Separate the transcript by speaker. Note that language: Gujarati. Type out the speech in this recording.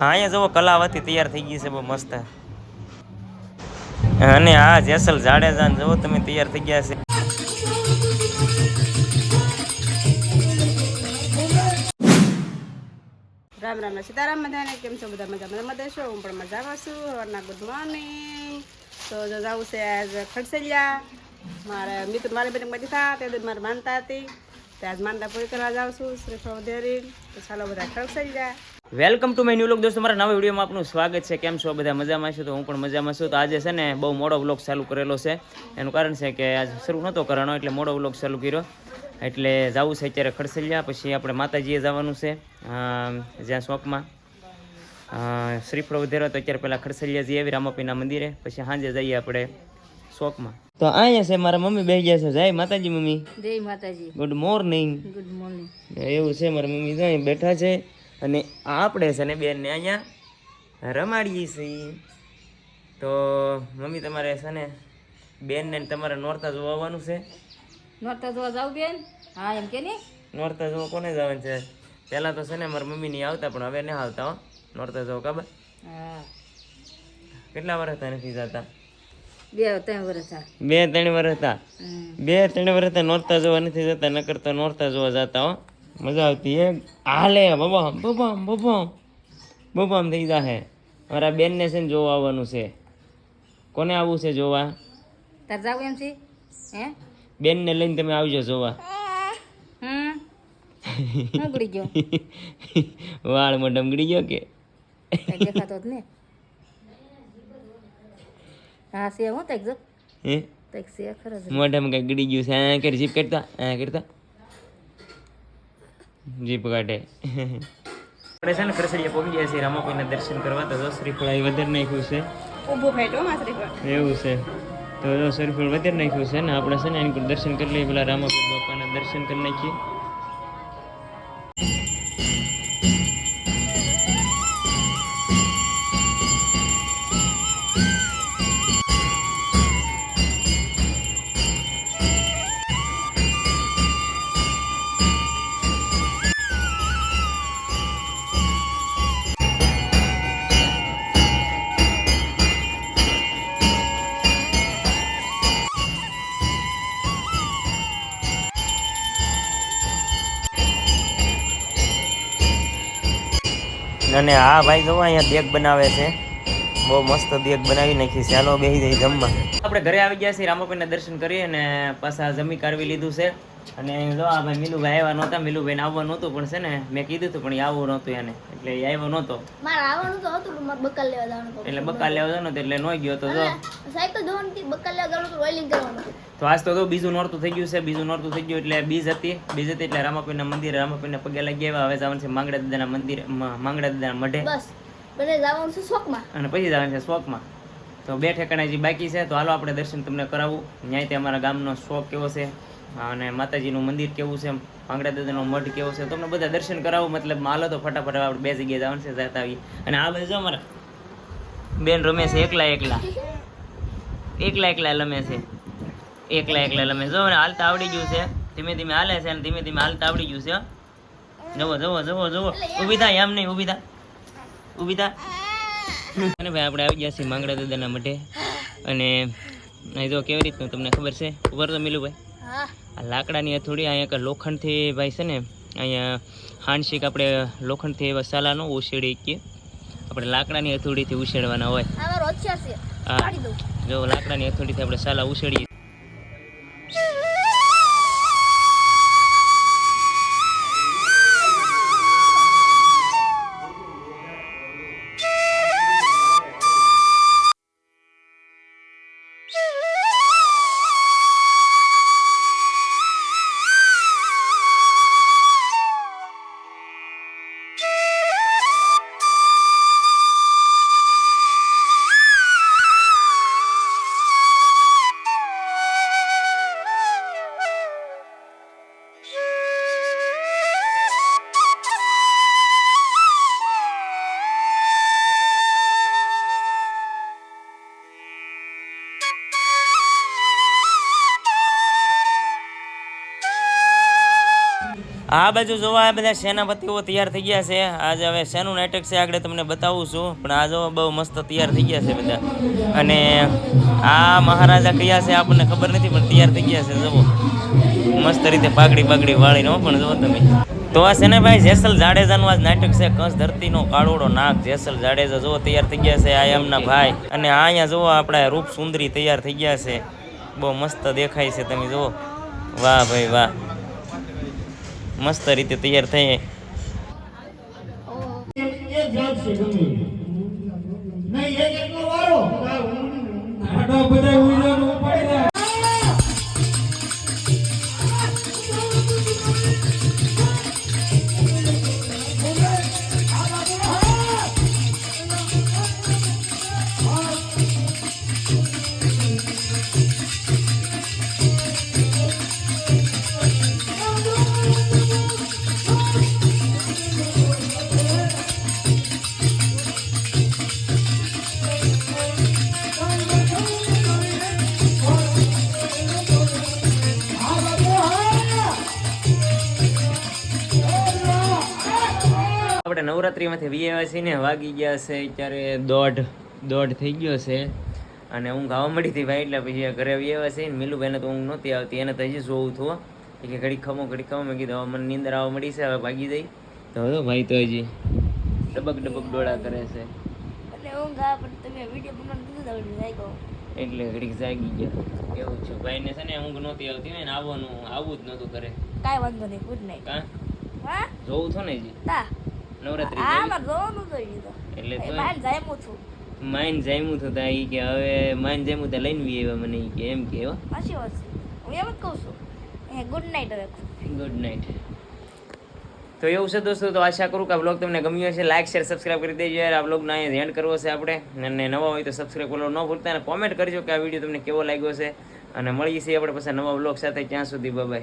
Speaker 1: હા, અહીંયા જુઓ કલાવતી તૈયાર થઈ ગઈ છે, બહુ મસ્ત. અને આ જેસલ જાડેજા જુઓ, તમે તૈયાર થઈ ગયા છે.
Speaker 2: રામ રામ સીતારામ બધાને, કેમ છો? બધા મજા મજા મજા છો હું પણ મજામાં છું. સવારના ગુડ મોર્નિંગ તો જો જવું છે આજ ખડસેલિયા. મારે મિત્ર, મારી બેન બધી થા તે મારે માનતા હતી. આજ માનતા પૂરી શ્રીફળ તો ચાલો બધા
Speaker 1: welcome to my new look દોસ્તો, મારા નવા વિડીયોમાં આપનું સ્વાગત છે. કેમ છો? બધા મજામાં છો? તો હું પણ મજામાં છું. તો આજે છે ને, બહુ મોડો વ્લોગ ચાલુ કરેલો છે. એનું કારણ છે કે આજ શરૂ નહોતો કરવાનો, એટલે મોડો વ્લોગ ચાલુ કર્યો. એટલે જવું છે અત્યારે ખડસલિયા પછી આપણે માતાજીએ જવાનું છે જ્યાં શોપમાં શ્રીફળ વધેરો તો અત્યારે પહેલાં ખડસલિયા જઈએ રામાપીના મંદિરે. પછી સાંજે જઈએ આપણે શોપમાં તો અહીંયા છે મારા મમ્મી બેસી ગયા છે. જય માતાજી મમ્મી.
Speaker 2: જય માતાજી.
Speaker 1: ગુડ મોર્નિંગ
Speaker 2: ગુડ મોર્નિંગ
Speaker 1: એવું છે મારા મમ્મી તો અહીં બેઠા છે. અને આપણે છે ને બેનને અહીંયા રમાડીએ છીએ. તો મમ્મી તમારે છે ને બેનને ને તમારે નોરતા જોવા આવવાનું છે?
Speaker 2: નોરતા જોવા જાવ બેન? હા એમ કે ને
Speaker 1: નોરતા જોવા કોને જવાનું છે? પહેલાં તો છે ને મારા મમ્મી નહીં આવતા પણ હવે નહીં આવતા હો. નોરતા જોવા ખબર?
Speaker 2: હા.
Speaker 1: કેટલા વર્ષ નથી જતા?
Speaker 2: બે ત્રણ વર્ષ
Speaker 1: બે ત્રણ વર્ષ હતા બે ત્રણ વર્ષ હતા નોરતા જોવા નથી જતા નકર તો નોરતા જોવા જતા હો. મજા આવતી એ હાલે બબામ બબામ બબામ. બબામ થઈ જાહે. મારા બેનને છે ને જોવા આવવાનું છે. કોને આવવું છે જોવા?
Speaker 2: તાર જાવ એમ છે? હે?
Speaker 1: બેનને લઈને તમે આવજો જોવા.
Speaker 2: હમ. હું ગળી ગયો?
Speaker 1: કે?
Speaker 2: દેખાતો જ ને હા છે હું તક જો
Speaker 1: હે?
Speaker 2: તક છે ખરો
Speaker 1: મોઢામાં કઈ ગડી ગયું છે. આ કરી જીપ કરતા? આ કરતા? જીપ કાઢે. આપણે છે ને પહોંચી ગયા છીએ રામાપીના દર્શન કરવા. તો જો શ્રીફળ અહીં વધારે નાખ્યું છે.
Speaker 2: ઊભો ફાટ્યો માં શ્રીફળ.
Speaker 1: એવું છે. તો જો શ્રીફળ વધારે નાખ્યું છે ને આપણે છે ને એની દર્શન કરી લઈએ. પેલા રામાપીર બાપાના દર્શન કરી નાખીએ. અને આ ભાઈ જો અહીંયા દેગ બનાવે છે. બહુ મસ્ત દેગ બનાવી નાખી છે. ચાલો બેસી જઈ જમવા. આપણે ઘરે આવી ગયા છીએ રામાપીના દર્શન કરી અને પાછા જમી કાઢવી લીધું છે. અને જો આ ભાઈ મિલુભાઈ આવ્યા નહોતા મિલુભાઈને આવવાનું નહોતું પણ છે ને મેં કીધું હતું પણ આવવું નહોતું એને. એટલે એ આવ્યો નહોતો.
Speaker 3: મારે આવવાનું તો હતું પણ મારે બકાલ લેવા જવાનું
Speaker 1: એટલે બકાલ લેવા જવાનું એટલે નો ગયો તો જો.
Speaker 3: સાયકલ ધોવાની હતી બકાલ લેવા જવાનું હતું ઓઇલિંગ કરવાનું
Speaker 1: તો આજ તો બીજું નોરતું થઈ ગયું છે બીજું નોરતું થઈ ગયું એટલે બીજ હતી. બીજ હતી એટલે રામાપીના મંદિર રામાપીના પગે લાગી આવ્યા. હવે જવાનું છે માંગડા દાદાના મંદિરે માંગડા દાદાના મઢે.
Speaker 3: બસ. બને જવાનું છે શોકમાં.
Speaker 1: અને પછી જવાનું છે શોકમાં. તો બે ઠેકાણા જે બાકી છે તો હાલો આપણે દર્શન તમને કરાવું. ન્યાયથી અમારા ગામનો શોખ કેવો છે? અને માતાજીનું મંદિર કેવું છે ભાંગડા દાદાનો મઢ કેવો છે તમને બધા દર્શન કરાવો, મતલબ માલો તો ફટાફટ આપણે બે જગ્યાએ જવાનું છે, જતા આવી અને આ બાજુ અમારા બેન રમે છે, એકલા એકલા. એકલા એકલા રમે છે. એકલા એકલા રમે જો મને હાલતા આવડી ગયું છે. ધીમે ધીમે હાલે છે અને ધીમે ધીમે હાલતા આવડી ગયું છે જવો જવો જવો જુઓ ઊભી થાય એમ નહીં, ઊભી થા. ઊભી થા. અને ભાઈ, આપણે આવી ગયા છીએ માંગડા દાદાના મઢે. અને જો કેવી રીતનું તમને ખબર છે? ઉપર તો મિલું આ લાકડાની હથોડી અહીંયા લોખંડથી ભાઈ છે ને અહીંયા હાંડશીક આપણે લોખંડથી એવા સાલાનો ઉછેડી કે આપણે લાકડાની હથોડીથી ઉછેડવાના હોય. જો લાકડાની હથોડીથી આપણે સાલા ઉછેડીએ આ બાજુ જોવા આ બધા સેનાપતિઓ તૈયાર થઈ ગયા છે. આજે હવે શેનું નાટક છે, આગળ તમને બતાવું છું. પણ આ જો બહુ મસ્ત તૈયાર થઈ ગયા છે બધા. અને આ મહારાજા કયા છે, આપણને ખબર નથી, પણ તૈયાર થઈ ગયા છે, જુઓ. મસ્ત રીતે પાઘડી પાઘડી વાળીને પણ જુઓ તમે. તો આ છે ભાઈ જેસલ જાડેજાનું આજ નાટક છે, કંસ ધરતીનો કાળોડો નાગ. જેસલ જાડેજા જુઓ, તૈયાર થઈ ગયા છે, આ એમના ભાઈ. અને આ અહીંયા જુઓ, આપણા રૂપ સુંદરી તૈયાર થઈ ગયા છે. બહુ મસ્ત દેખાય છે, તમે જુઓ. વાહ ભાઈ વાહ. મસ્ત રીતે તૈયાર થઈ આપણે નવરાત્રિમાંથી વી આવ્યા છીએ ને વાગી ગયા છે. અત્યારે દોઢ દોઢ થઈ ગયો છે. અને ઊંઘ આવવા મળી હતી ભાઈ એટલે પછી ઘરે વી આવ્યા છે ને મિલુભાઈને તો ઊંઘ નહોતી આવતી. એને તો હજી જોવું થયું એ કે ઘડી ખમો ઘડી ખમો. મેં કીધું હવે મને નીંદર આવવા મળી છે હવે ભાગી જઈ. તો હવે ભાઈ તો હજી ડબક ડબક ડોળા કરે છે.
Speaker 3: એટલે ઊંઘ આવે પણ તમે વીડિયો બનાવવાનું કીધું તો વળી જાગ્યો.
Speaker 1: એટલે ઘડીક જાગી ગયા. એવું છે. ભાઈને છે ને ઊંઘ નહોતી આવતી હોય ને આવવાનું આવવું જ નહોતું કરે
Speaker 3: કાંઈ વાંધો નહીં ગુડ
Speaker 1: નાઈટ
Speaker 3: હા?
Speaker 1: જોવું છો ને જી
Speaker 3: તા.
Speaker 1: નવરાત્રિ હા.
Speaker 3: મારે જોવાનું તો.
Speaker 1: એટલે તો
Speaker 3: માન જાયમું છું.
Speaker 1: માન જાયમું તો તા ઈ કે હવે માન જાયમું તો લઈને વી આવ્યા મને ઈ કે એમ કે હો.
Speaker 3: સાચી વાત છે. હું એમ જ કહું છું. હે ગુડ નાઈટ હવે.
Speaker 1: ગુડ નાઈટ તો એવું છે દોસ્તો તો આશા કરું કે આ બ્લોગ તમને ગમ્યો હશે. લાઈક શેર સબસ્ક્રાઇબ કરી દેજો યાર. આ બ્લોગને અહીંયા એન્ડ કરવો છે આપણે. અને નવા હોય તો સબસ્ક્રાઈબ કરવો ન ભૂલતા અને કોમેન્ટ કરજો કે આ વીડિયો તમને કેવો લાગ્યો છે. અને મળીએ છીએ આપણે પછી નવા બ્લોગ સાથે. ત્યાં સુધી બાય